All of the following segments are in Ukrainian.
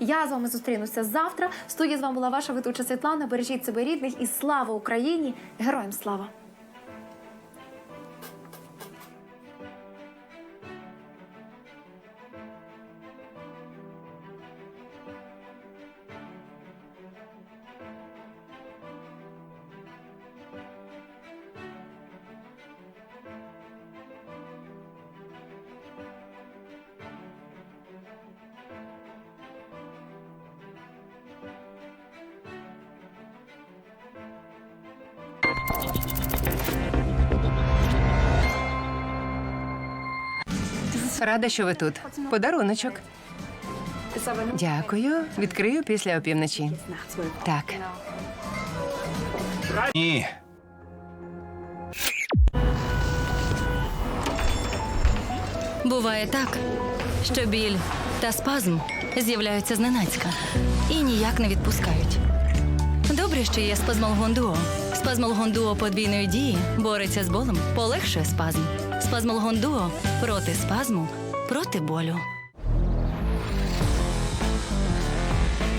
Я з вами зустрінуся завтра. В студії з вами була ваша ведуча Світлана. Бережіть себе рідних і слава Україні! Героям слава! Рада, що ви тут. Подаруночок. Дякую. Відкрию після опівночі. Так. Ні. Буває так, що біль та спазм з'являються зненацька і ніяк не відпускають. Добре, що є спазмолгон дуо. Спазмолгон дуо подвійної дії бореться з болем, полегшує спазм. Спазмолгон дуо проти спазму, проти болю.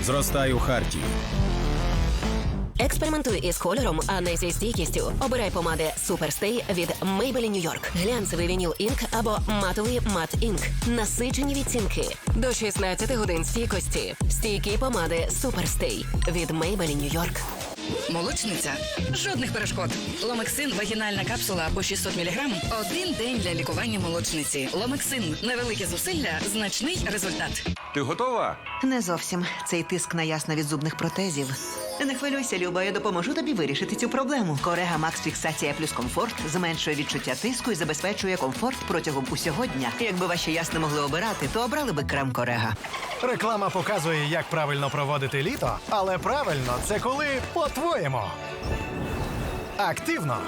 Зростай у Хартії. Експериментуй із кольором, а не зі стійкістю. Обирай помади Superstay від Maybelline New York. Глянцевий вініл інк або матовий мат інк. Насичені відцінки. До 16 годин стійкості. Стійкі помади Superstay від Maybelline New York. Молочниця. Жодних перешкод. Ломексин вагінальна капсула по 600 мг. Один день для лікування молочниці. Ломексин. Невелике зусилля, значний результат. Ти готова? Не зовсім цей тиск на ясна від зубних протезів. Не хвилюйся, Люба, я допоможу тобі вирішити цю проблему. Корега Макс Фіксація плюс комфорт зменшує відчуття тиску і забезпечує комфорт протягом усього дня. Якби ваші ясно могли обирати, то обрали би крем Корега. Реклама показує, як правильно проводити літо, але правильно це коли по-твоєму. Активно,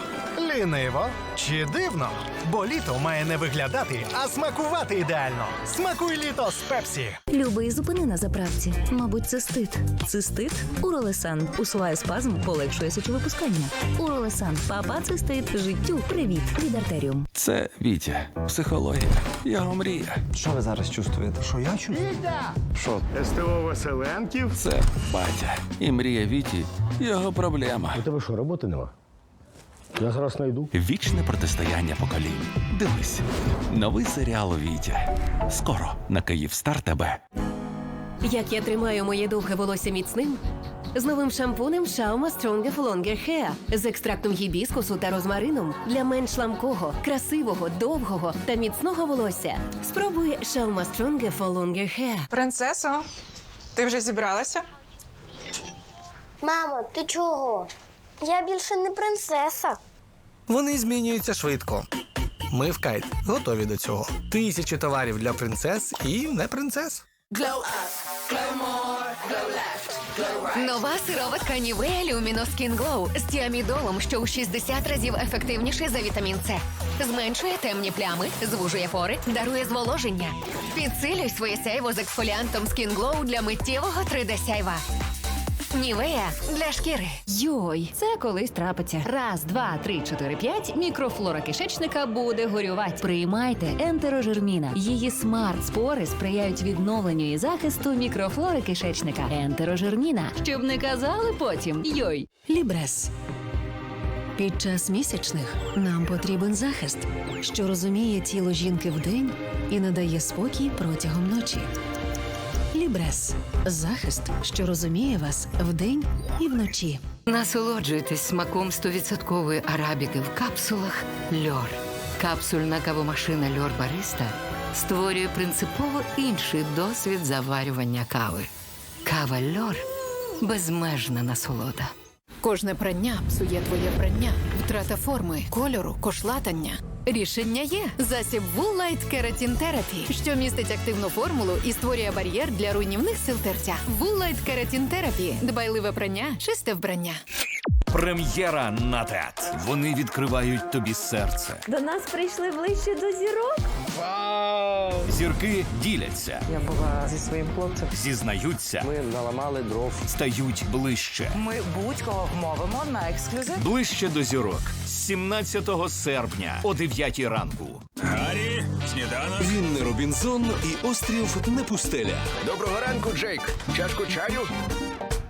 ліниво чи дивно. Бо літо має не виглядати, а смакувати ідеально. Смакуй літо з Пепсі. Любий зупини на заправці. Мабуть, цистит. Цистит? Уролесан. Усуває спазм, полегшує сечовипускання. Уролесан. Папа цистит. Життю. Привіт. Від артеріум. Це Вітя, психологія, його мрія. Що ви зараз чувствуєте? Що я чувствую? Що? СТО Веселенків. Це батя. І мрія Віті його проблема. У тебе що, роботи нема? Я зараз знайду. Вічне протистояння поколінь. Дивись. Новий серіал Вітя. Скоро на Київстар ТБ. Як я тримаю моє довге волосся міцним? З новим шампунем Schauma Stronger for Longer Hair з екстрактом гібіскусу та розмарином для менш ламкого, красивого, довгого та міцного волосся. Спробуй Schauma Stronger for Longer Hair. Принцесо, ти вже зібралася? Мамо, ти чого? Я більше не принцеса. Вони змінюються швидко. Ми в кайт готові до цього. Тисячі товарів для принцес і не принцес. Нова сироватка Нівея Люміно Skin Glow з тіамідолом, що у 60 разів ефективніше за вітамін С. Зменшує темні плями, звужує пори, дарує зволоження. Підсилюй своє сяйво з екфоліантом Skin Glow для миттєвого 3D сяйва. Нівея для шкіри. Йой, це колись трапиться. Раз, два, три, чотири, п'ять. Мікрофлора кишечника буде горювати. Приймайте ентерожерміна. Її смарт-спори сприяють відновленню і захисту мікрофлори кишечника. Ентерожерміна. Щоб не казали потім. Йой. Лібрес. Під час місячних нам потрібен захист, що розуміє тіло жінки вдень і надає спокій протягом ночі. Лібрес захист, що розуміє вас вдень і вночі. Насолоджуйтесь смаком 100% арабіки в капсулах Льор. Капсульна кавомашина Льор Бариста створює принципово інший досвід заварювання кави. Кава Льор безмежна насолода. Кожне прання псує твоє прання, втрата форми, кольору, кошлатання. Рішення є засіб Wool Light Keratin що містить активну формулу і створює бар'єр для руйнівних сил терця. Wool Light Keratin дбайливе прання, чисте вбрання. Прем'єра на ТЕТ. Вони відкривають тобі серце. До нас прийшли ближче до зірок. Вау! Зірки діляться, Я була зі своїм хлопцем. зізнаються, Ми наламали дров. стають ближче. Ми будь-кого вмовимо на ексклюзив. Ближче до зірок з 17 серпня о 9 ранку. Гаррі, сніданок. Він не Робінзон і острів не пустеля. Доброго ранку, Джейк. Чашку чаю?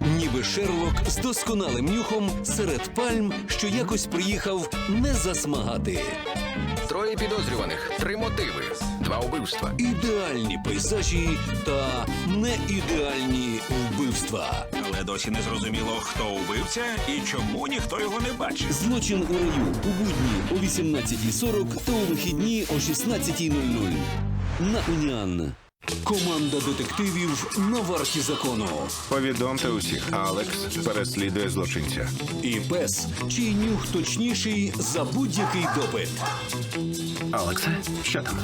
Ніби Шерлок з досконалим нюхом серед пальм, що якось приїхав не засмагати. Троє підозрюваних, три мотиви, два убивства. Ідеальні пейзажі та не ідеальні вбивства. Але досі не зрозуміло, хто убивця і чому ніхто його не бачив. Злочин у раю у будні о 18.40 та у вихідні о 16.00. На Уніан. Команда детективів на варті закону. Повідомте усіх, Алекс переслідує злочинця. І пес, чий нюх точніший за будь-який допит. Алексе, що там?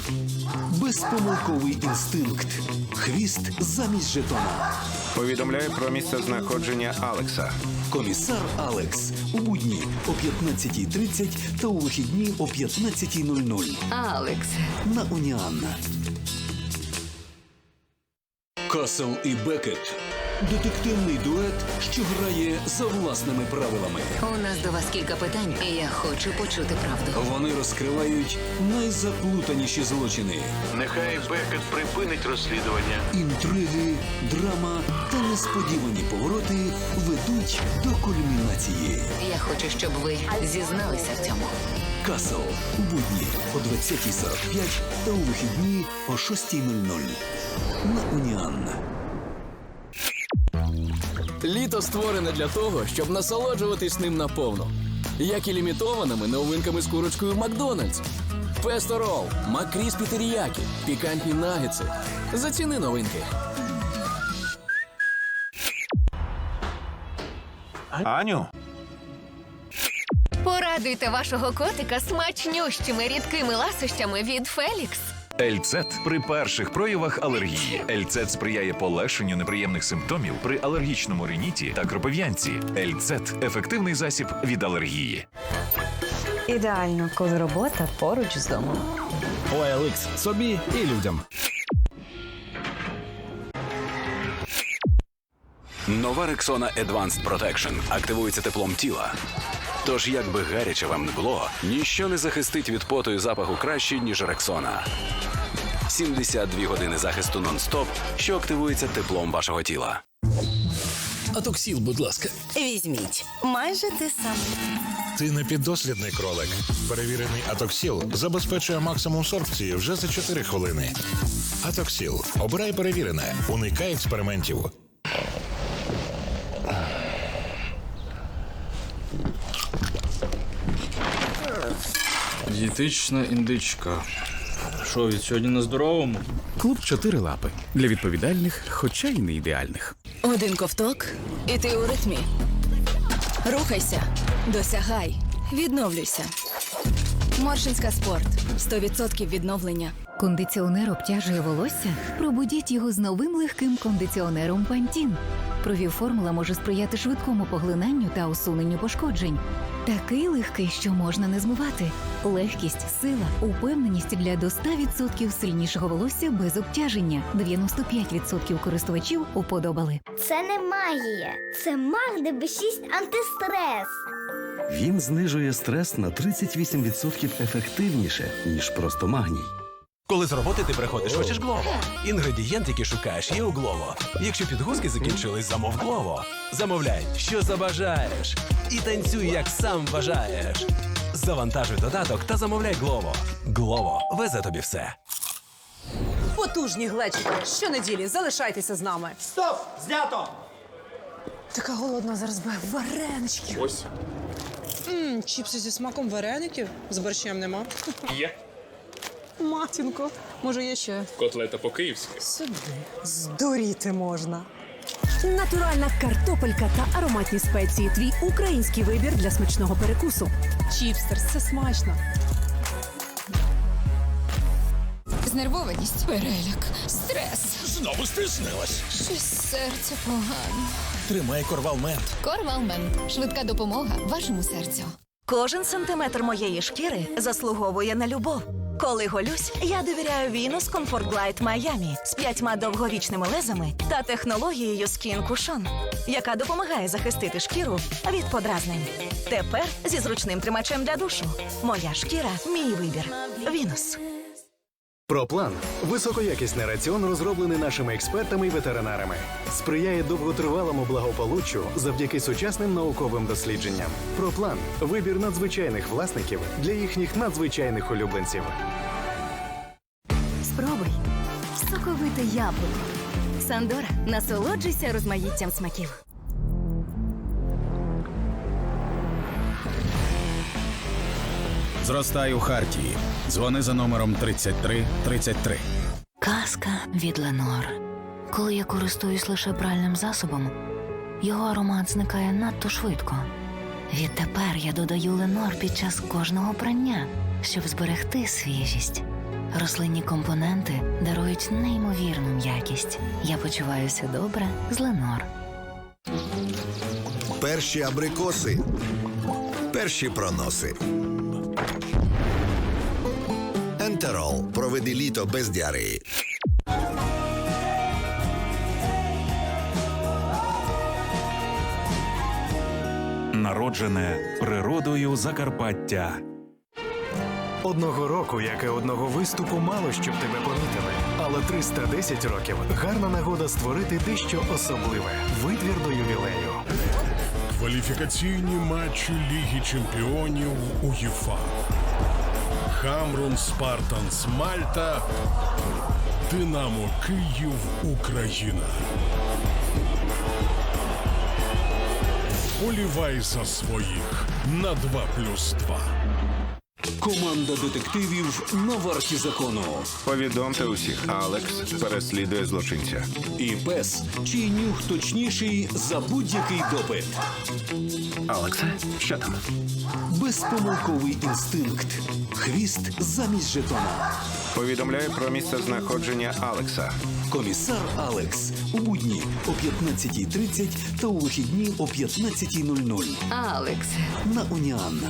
Безпомилковий інстинкт. Хвіст замість жетона. Повідомляю про місце знаходження Алекса. Комісар Алекс. У будні о 15.30 та у вихідні о 15.00. Алекс. На Уніан. Касл і Бекет. Детективний дует, що грає за власними правилами. У нас до вас кілька питань, і я хочу почути правду. Вони розкривають найзаплутаніші злочини. Нехай Бекет припинить розслідування. Інтриги, драма та несподівані повороти ведуть до кульмінації. Я хочу, щоб ви зізналися в цьому. Касл у будні о 20.45 та у вихідні о 6.00. На Уніан. Літо створене для того, щоб насолоджуватись ним наповно. Як і лімітованими новинками з курочкою Макдональдс. Песто Рол, Макріспі теріякі, пікантні нагетси. Заціни новинки. Аню, Порадуйте вашого котика смачнющими рідкими ласощами від Фелікс. Ельцет при перших проявах алергії. Ельцет сприяє полегшенню неприємних симптомів при алергічному риніті та кропив'янці. Ельцет ефективний засіб від алергії. Ідеально, коли робота поруч з домом. OLX собі і людям. Нова Рексона Advanced Protection активується теплом тіла. Тож, як би гаряче вам не було, ніщо не захистить від поту і запаху краще, ніж Рексона. 72 години захисту нон-стоп, що активується теплом вашого тіла. Атоксіл, будь ласка. Візьміть. Майже те саме. Ти не піддослідний кролик. Перевірений Атоксіл забезпечує максимум сорбції вже за 4 хвилини. Атоксіл. Обирай перевірене. Уникай експериментів. Дієтична індичка. Що від сьогодні на здоровому? Клуб чотири лапи для відповідальних, хоча й не ідеальних. Один ковток, і ти у ритмі. Рухайся, досягай, відновлюйся. Моршинська спорт 100% відновлення. Кондиціонер обтяжує волосся? Пробудіть його з новим легким кондиціонером Пантін. Провів-формула може сприяти швидкому поглинанню та усуненню пошкоджень. Такий легкий, що можна не змивати. Легкість, сила, упевненість для до 100% сильнішого волосся без обтяження. 95% користувачів уподобали. Це не магія. Це Магде Б6 антистрес. Він знижує стрес на 38% ефективніше, ніж просто магній. Коли з роботи ти приходиш, хочеш Глово. Інгредієнт, який шукаєш, є у Глово. Якщо підгузки закінчились, замов Глово. Замовляй, що забажаєш. І танцюй, як сам бажаєш. Завантажуй додаток та замовляй Глово. Глово везе тобі все. Потужні глечики. Щонеділі залишайтеся з нами. Стоп! Знято! Така голодна зараз би варенички. Ось. Мм, чіпси зі смаком вареників. З борщем нема. Є. Матінко, може є ще. Котлета по-київськи. Сюди. Здуріти можна. Натуральна картопелька та ароматні спеції. Твій український вибір для смачного перекусу. Чіпстерс це смачно. Знервованість, переляк, стрес. Знову стиснилась. Щось серце погано. Тримай корвалмент. Корвалмен. Швидка допомога вашому серцю. Кожен сантиметр моєї шкіри заслуговує на любов. Коли голюсь, я довіряю Venus Comfort Glide Miami з п'ятьма довговічними лезами та технологією Skin Cushion, яка допомагає захистити шкіру від подразнень. Тепер зі зручним тримачем для душу. Моя шкіра мій вибір. Venus. Проплан високоякісний раціон, розроблений нашими експертами і ветеринарами, сприяє довготривалому благополуччю завдяки сучасним науковим дослідженням. Проплан вибір надзвичайних власників для їхніх надзвичайних улюбленців. Спробуй соковите яблуко. Сандора, насолоджуйся розмаїттям смаків. Зростай у Хартії. Дзвони за номером 3333. Казка від Ленор. Коли я користуюсь лише пральним засобом, його аромат зникає надто швидко. Відтепер я додаю Ленор під час кожного прання, щоб зберегти свіжість. Рослинні компоненти дарують неймовірну м'якість. Я почуваюся добре з Ленор. Перші абрикоси. Перші проноси. Ентерол. Проведи літо без діареї. Народжене природою Закарпаття. Одного року, як і одного виступу, мало щоб тебе помітили. Але 310 років гарна нагода створити дещо особливе витвір до ювілею. Кваліфікаційні матчі Ліги Чемпіонів УЄФА. Хамрун Спартанс Мальта. Динамо Київ Україна. Полівай за своїх на 2 плюс 2. Команда детективів на варті закону. Повідомте усіх, Алекс переслідує злочинця. І пес, чий нюх точніший за будь-який допит. Алексе, що там? Безпомилковий інстинкт. Хвіст замість жетона. Повідомляю про місце знаходження Алекса. Комісар Алекс. У будні о 15.30 та у вихідні о 15.00. Алекс. На Уніан.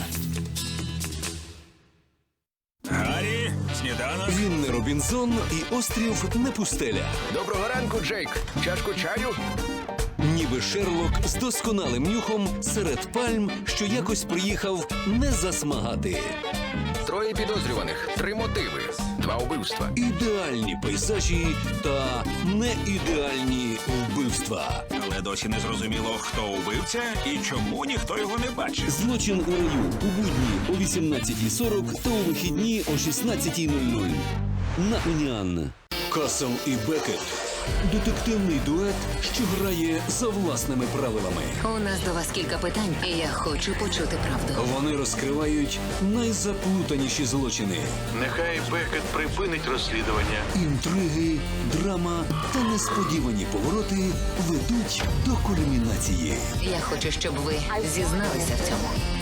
Робінзон і острів не пустеля. Доброго ранку, Джейк. Чашку чаю? Ніби Шерлок з досконалим нюхом серед пальм, що якось приїхав не засмагати. Троє підозрюваних, три мотиви, два убивства. Ідеальні пейзажі та не ідеальні вбивства. Але досі не зрозуміло, хто убивця і чому ніхто його не бачив. Злочин у раю у будні о 18.40 та у вихідні о 16.00. На Уніан. Касл і Бекет. Детективний дует, що грає за власними правилами. У нас до вас кілька питань, і я хочу почути правду. Вони розкривають найзаплутаніші злочини. Нехай Бекет припинить розслідування. Інтриги, драма та несподівані повороти ведуть до кульмінації. Я хочу, щоб ви зізналися в цьому.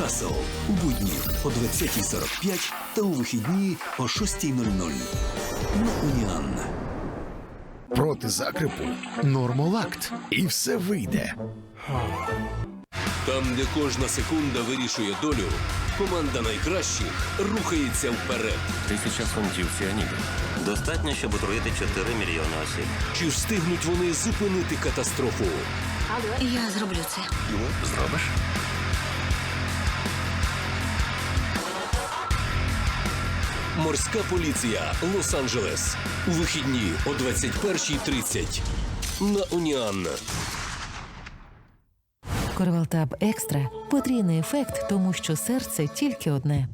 Касл у будні о 20.45 та у вихідні о 6.00. На Уніан. Проти закрипу нормолакт. І все вийде. Там, де кожна секунда вирішує долю, команда найкращих рухається вперед. Тисяча фунтів ціаніду. Достатньо, щоб отруїти 4 мільйони осіб. Чи встигнуть вони зупинити катастрофу? Я зроблю це. Зробиш? Морська поліція Лос-Анджелес. У вихідні о 21.30. На Уніан. Корвалтаб екстра потрійний ефект, тому що серце тільки одне.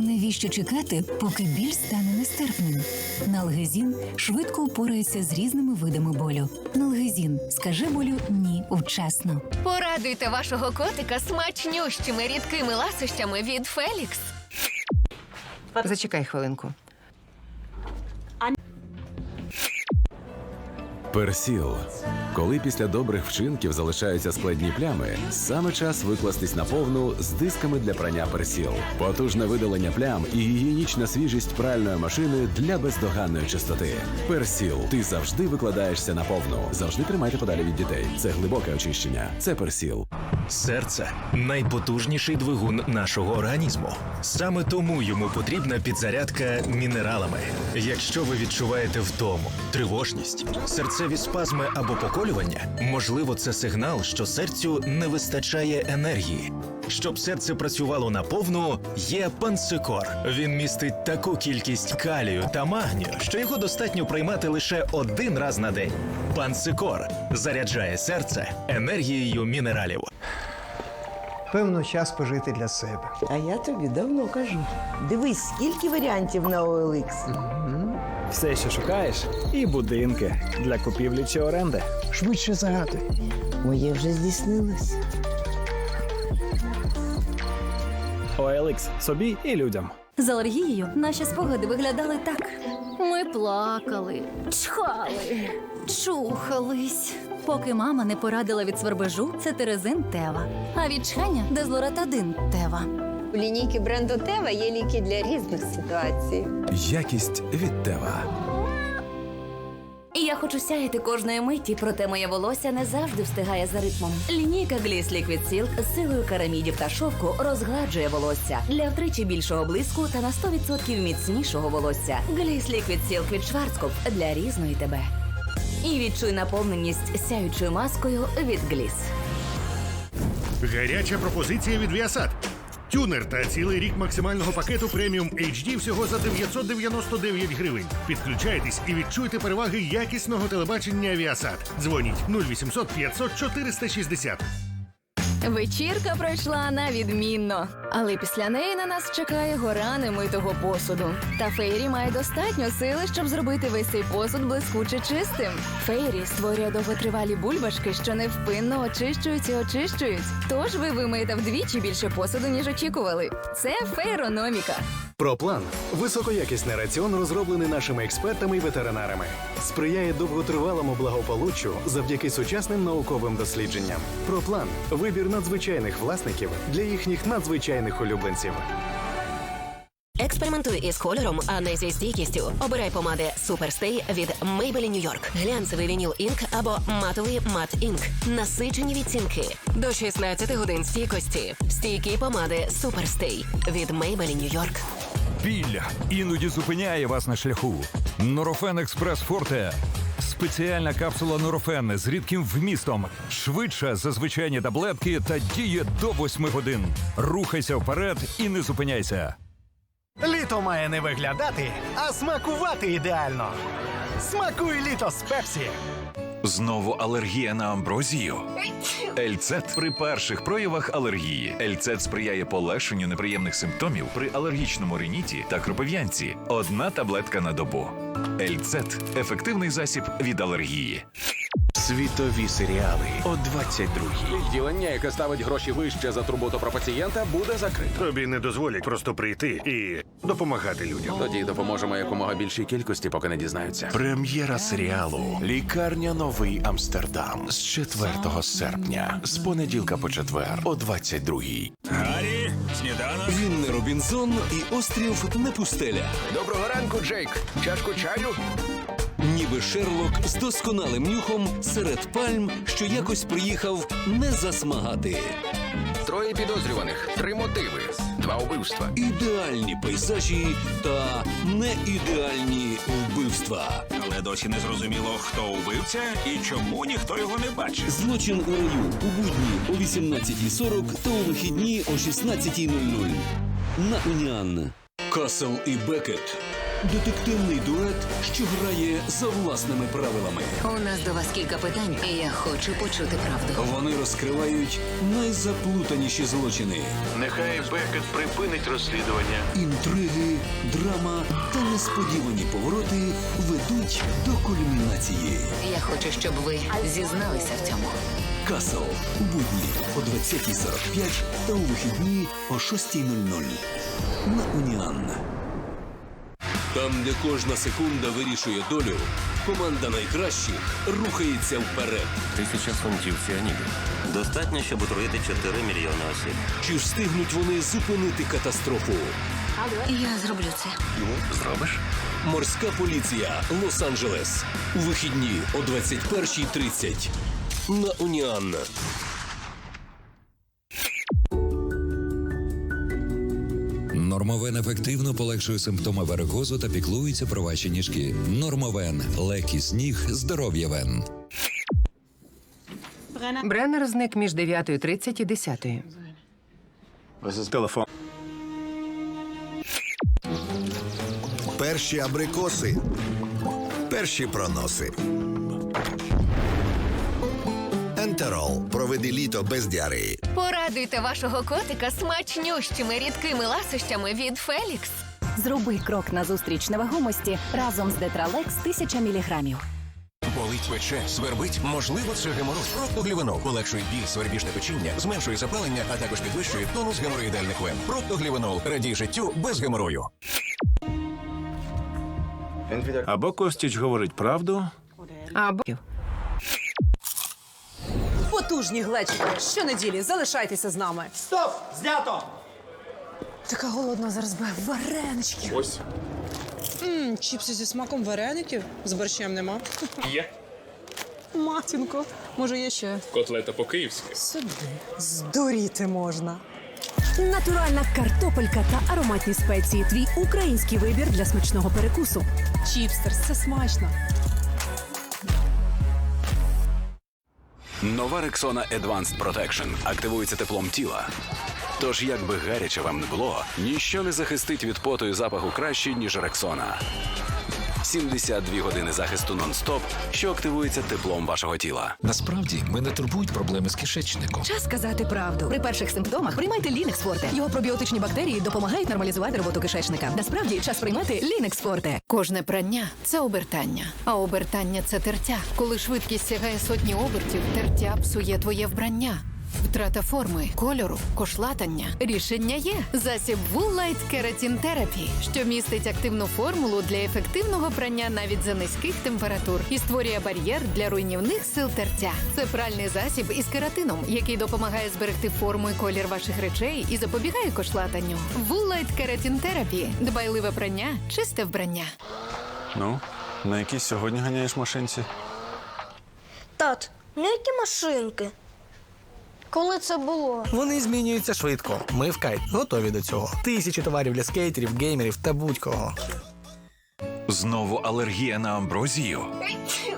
Навіщо чекати, поки біль стане нестерпним? Налгезін швидко впорається з різними видами болю. Налгезін скаже болю ні вчасно. Порадуйте вашого котика смачнющими рідкими ласощами від Фелікс. Зачекай хвилинку. Персіл. Коли після добрих вчинків залишаються складні плями, саме час викластись на повну з дисками для прання персіл. Потужне видалення плям і гігієнічна свіжість пральної машини для бездоганної чистоти. Персіл. Ти завжди викладаєшся на повну. Завжди тримайте подалі від дітей. Це глибоке очищення. Це персіл. Серце найпотужніший двигун нашого організму. Саме тому йому потрібна підзарядка мінералами. Якщо ви відчуваєте втому, тривожність, серцеві спазми або поколювання, можливо, це сигнал, що серцю не вистачає енергії. Щоб серце працювало наповну, є пансикор. Він містить таку кількість калію та магнію, що його достатньо приймати лише один раз на день. Пансикор заряджає серце енергією мінералів. Певно, час пожити для себе. А я тобі давно кажу. Дивись, скільки варіантів на OLX. Все, що шукаєш, і будинки для купівлі чи оренди. Швидше загадуй. Моє вже здійснилось. OLX собі і людям. З алергією наші спогади виглядали так. Ми плакали, чхали, чухались. Поки мама не порадила від свербежу цетерезин Тева, а від чхання дезлоратадин Тева. У лінійки бренду Тева є ліки для різних ситуацій. Якість від Тева. Я хочу сяяти кожної миті, проте моє волосся не завжди встигає за ритмом. Лінійка Gliss Liquid Silk з силою карамідів та шовку розгладжує волосся для втричі більшого блиску та на 100% міцнішого волосся. Gliss Liquid Silk від Schwarzkopf для різної тебе. І відчуй наповненість сяючою маскою від Gliss. Гаряча пропозиція від Viasat. Тюнер та цілий рік максимального пакету преміум HD всього за 999 гривень. Підключайтесь і відчуйте переваги якісного телебачення Viasat. Дзвоніть 0800 500 460. Вечірка пройшла на відмінно, але після неї на нас чекає гора немитого посуду. Та Фейрі має достатньо сили, щоб зробити весь цей посуд блискуче чистим. Фейрі створює довготривалі бульбашки, що невпинно очищують і очищують. Тож ви вимиєте вдвічі більше посуду, ніж очікували. Це фейрономіка. Проплан високоякісний раціон, розроблений нашими експертами і ветеринарами. Сприяє довготривалому благополуччю завдяки сучасним науковим дослідженням. Проплан вибір надзвичайних власників для їхніх надзвичайних улюбленців. Експериментуй із кольором, а не зі стійкістю. Обирай помади Superstay від Maybelline New York. Глянцевий вініл інк або матовий мат інк. Насичені відцінки. До 16 годин стійкості. Стійкі помади Superstay від Maybelline New York. Біль іноді зупиняє вас на шляху. Норофен Експрес Форте. Спеціальна капсула Норофен з рідким вмістом. Швидша за звичайні таблетки та діє до 8 годин. Рухайся вперед і не зупиняйся. Літо має не виглядати, а смакувати ідеально. Смакуй літо з Пепсі. Знову алергія на амброзію. Ельцет при перших проявах алергії. Ельцет сприяє полегшенню неприємних симптомів при алергічному риніті та кропив'янці. Одна таблетка на добу. Ельцет ефективний засіб від алергії. Світові серіали о 22-й. Відділення, яке ставить гроші вище за турботу про пацієнта, буде закрито. Тобі не дозволять просто прийти і допомагати людям. Тоді допоможемо якомога більшій кількості, поки не дізнаються. Прем'єра серіалу Лікарня Новий Амстердам з 4 серпня, з понеділка по четвер о 22-й. Гаррі, сніданок. Він не Робінзон і острів не пустеля. Доброго ранку, Джейк. Чашку чаю? Ніби Шерлок з досконалим нюхом серед пальм, що якось приїхав не засмагати. Троє підозрюваних, три мотиви, два убивства. Ідеальні пейзажі та неідеальні вбивства. Але досі не зрозуміло, хто убивця і чому ніхто його не бачив. Злочин у раю у будні о 18.40 та у вихідні о 16.00. На Уніан. Касл і Бекет. Детективний дует, що грає за власними правилами. У нас до вас кілька питань, і я хочу почути правду. Вони розкривають найзаплутаніші злочини. Нехай Бекет припинить розслідування. Інтриги, драма та несподівані повороти ведуть до кульмінації. Я хочу, щоб ви зізналися в цьому. Касл у будні о 20.45 та у вихідні о 6.00. На Уніан. Там, де кожна секунда вирішує долю, команда найкращих рухається вперед. Тисяча фунтів ціаніду. Достатньо, щоб отруїти 4 мільйони осіб. Чи встигнуть вони зупинити катастрофу? Я зроблю це. Зробиш? Морська поліція Лос-Анджелес. У вихідні о 21.30. На Уніан. Нормовен ефективно полегшує симптоми варикозу та піклується про ваші ніжки. Нормовен легкість ніг, здоров'я вен. Бреннер зник між 9.30 і 10. Телефон. Перші абрикоси. Перші проноси. Ентерол. Проведи літо без діареї. Порадуйте вашого котика смачнющими рідкими ласощами від Фелікс. Зроби крок назустріч невагомості разом з Детралекс 1000 міліграмів. Болить пече, свербить, можливо, це геморроз. Проктоглівенол полегшує біль, свербіжне печіння, зменшує запалення, а також підвищує тонус геморроїдальних вен. Проктоглівенол радій життю без геморою. Або Костіч говорить правду, Або Потужні глечики. Щонеділі залишайтеся з нами. Стоп! Знято! Така голодна зараз би. Варенички. Ось. Мм, чіпси зі смаком вареників. З борщем нема. Є Матінко, може є ще? котлета по-київськи. Сюди. Здуріти можна. Натуральна картопелька та ароматні спеції. Твій український вибір для смачного перекусу. Чіпстерс, це смачно. Нова Рексона Advanced Protection активується теплом тіла. Тож, як би гаряче вам не було, ніщо не захистить від поту і запаху краще, ніж Рексона. 72 години захисту нон-стоп, що активується теплом вашого тіла. Насправді мене турбують проблеми з кишечником. Час сказати правду. При перших симптомах приймайте Лінекс Форте. Його пробіотичні бактерії допомагають нормалізувати роботу кишечника. Насправді час приймати Лінекс Форте. Кожне прання це обертання, а обертання це тертя. Коли швидкість сягає сотні обертів, тертя псує твоє вбрання. Втрата форми, кольору, кошлатання. Рішення є. Засіб Wool Light Keratin Therapy, що містить активну формулу для ефективного прання навіть за низьких температур і створює бар'єр для руйнівних сил тертя. Це пральний засіб із кератином, який допомагає зберегти форму і колір ваших речей і запобігає кошлатанню. Wool Light Keratin Therapy – дбайливе прання, чисте вбрання. Ну, на якійсь сьогодні ганяєш машинці? Тат, ну які машинки? Коли це було? Вони змінюються швидко. Ми в кайт готові до цього. Тисячі товарів для скейтерів, геймерів та будь-кого. Знову алергія на амброзію.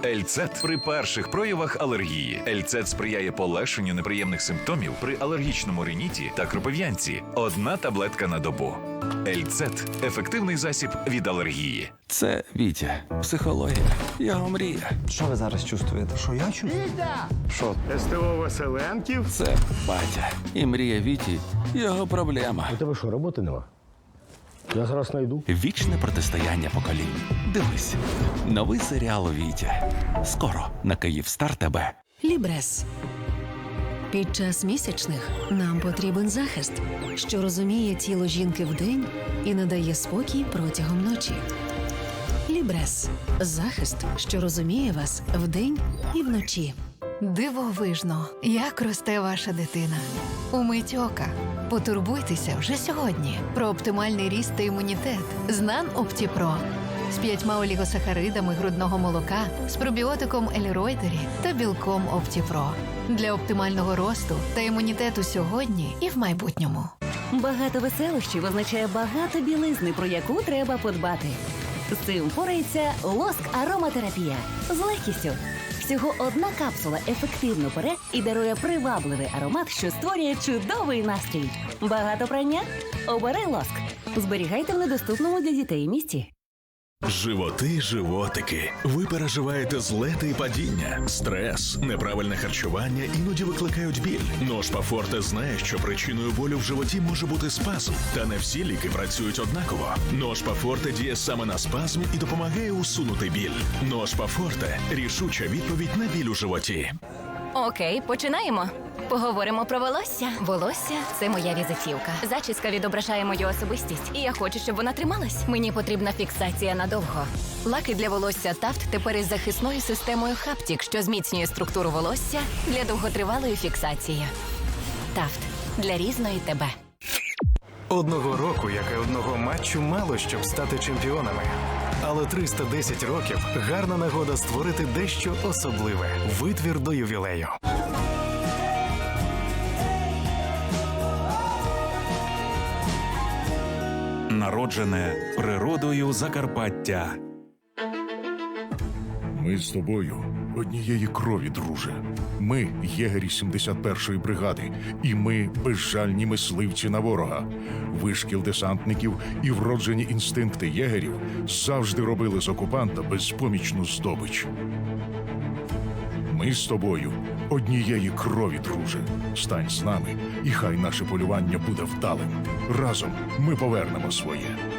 Ельцет при перших проявах алергії. Ельцет сприяє полегшенню неприємних симптомів при алергічному риніті та кропив'янці. Одна таблетка на добу. Ельцет ефективний засіб від алергії. Це Вітя, психологія, його мрія. Що ви зараз чувствуєте? Що я чувствую? Що? СТО Василенків? Це батя. І мрія Віті його проблема. У тебе що, роботи нема? Я зараз знайду. Вічне протистояння поколінь. Дивись, новий серіал Вітя. Скоро на Київстар тебе. Лібрес. Під час місячних нам потрібен захист, що розуміє тіло жінки вдень і надає спокій протягом ночі. Лібрес захист, що розуміє вас вдень і вночі. Дивовижно, як росте ваша дитина. Умить ока. Потурбуйтеся вже сьогодні про оптимальний ріст та імунітет з Нан Оптіпро. З п'ятьма олігосахаридами грудного молока, з пробіотиком Еліройтері та білком Оптіпро. Для оптимального росту та імунітету сьогодні і в майбутньому. Багато веселощів означає багато білизни, про яку треба подбати. З цим впорається лоск ароматерапія з легкістю. Всього одна капсула ефективно пере і дарує привабливий аромат, що створює чудовий настрій. Багато прання? Обери лоск. Зберігайте в недоступному для дітей місці. Животи, животики. Ви переживаєте злети і падіння, стрес, неправильне харчування іноді викликають біль. Ножпа Форте знає, що причиною болю в животі може бути спазм, та не всі ліки працюють однаково. Ножпа Форте діє саме на спазм і допомагає усунути біль. Ножпа Форте рішуча відповідь на біль у животі. Окей, починаємо. Поговоримо про волосся. Волосся це моя візитівка. Зачіска відображає мою особистість, і я хочу, щоб вона трималась. Мені потрібна фіксація надовго. Лаки для волосся Тафт тепер із захисною системою Хаптік, що зміцнює структуру волосся для довготривалої фіксації. Тафт для різної тебе. Одного року, як і одного матчу, мало щоб стати чемпіонами. Але 310 років гарна нагода створити дещо особливе витвір до ювілею. Народжене природою Закарпаття. Ми з тобою однієї крові, друже. Ми єгері 71-ї бригади, і ми безжальні мисливці на ворога. Вишкіл десантників і вроджені інстинкти єгерів завжди робили з окупанта безпомічну здобич. Ми з тобою однієї крові, друже. Стань з нами, і хай наше полювання буде вдалим. Разом ми повернемо своє.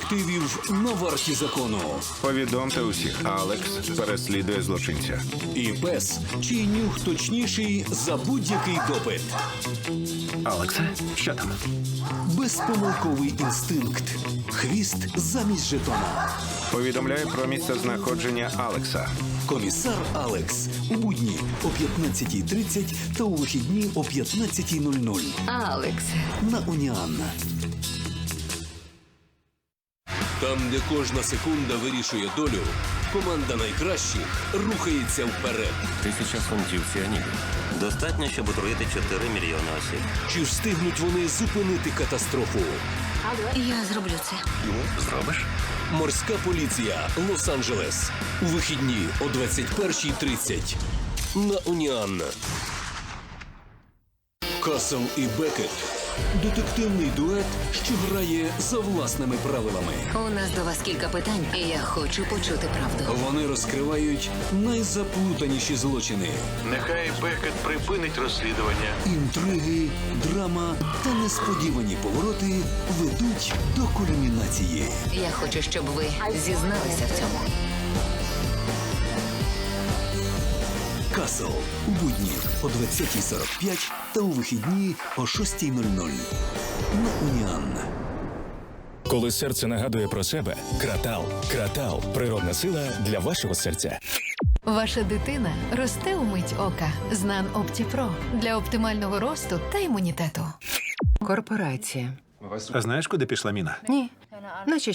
Детективів на варті закону. Повідомте усіх, Алекс переслідує злочинця. І пес, чий нюх точніший за будь-який допит. Алексе, що там? Безпомилковий інстинкт. Хвіст замість жетона. Повідомляю про місце знаходження Алекса. Комісар Алекс у будні о 15.30 та у вихідні о 15.00. Алекс. На Уніан. Там, де кожна секунда вирішує долю, команда найкращих рухається вперед. Тисяча фунтів ціаніду. Достатньо, щоб отруїти 4 мільйони осіб. Чи встигнуть вони зупинити катастрофу? Я зроблю це. Зробиш? Морська поліція Лос-Анджелес. У вихідні о 21.30. На Уніан. Касл і Бекет. Детективний дует, що грає за власними правилами. У нас до вас кілька питань, і я хочу почути правду. Вони розкривають найзаплутаніші злочини. Нехай Бекет припинить розслідування. Інтриги, драма та несподівані повороти ведуть до кульмінації. Я хочу, щоб ви зізналися в цьому. Касл у будні о 20.45 та у вихідні о 6.00. На Уніан. Коли серце нагадує про себе, кратал, кратал, природна сила для вашого серця. Ваша дитина росте у мить ока. Знан Оптіпро для оптимального росту та імунітету. Корпорація. А знаєш, куди пішла міна? Ні. Наче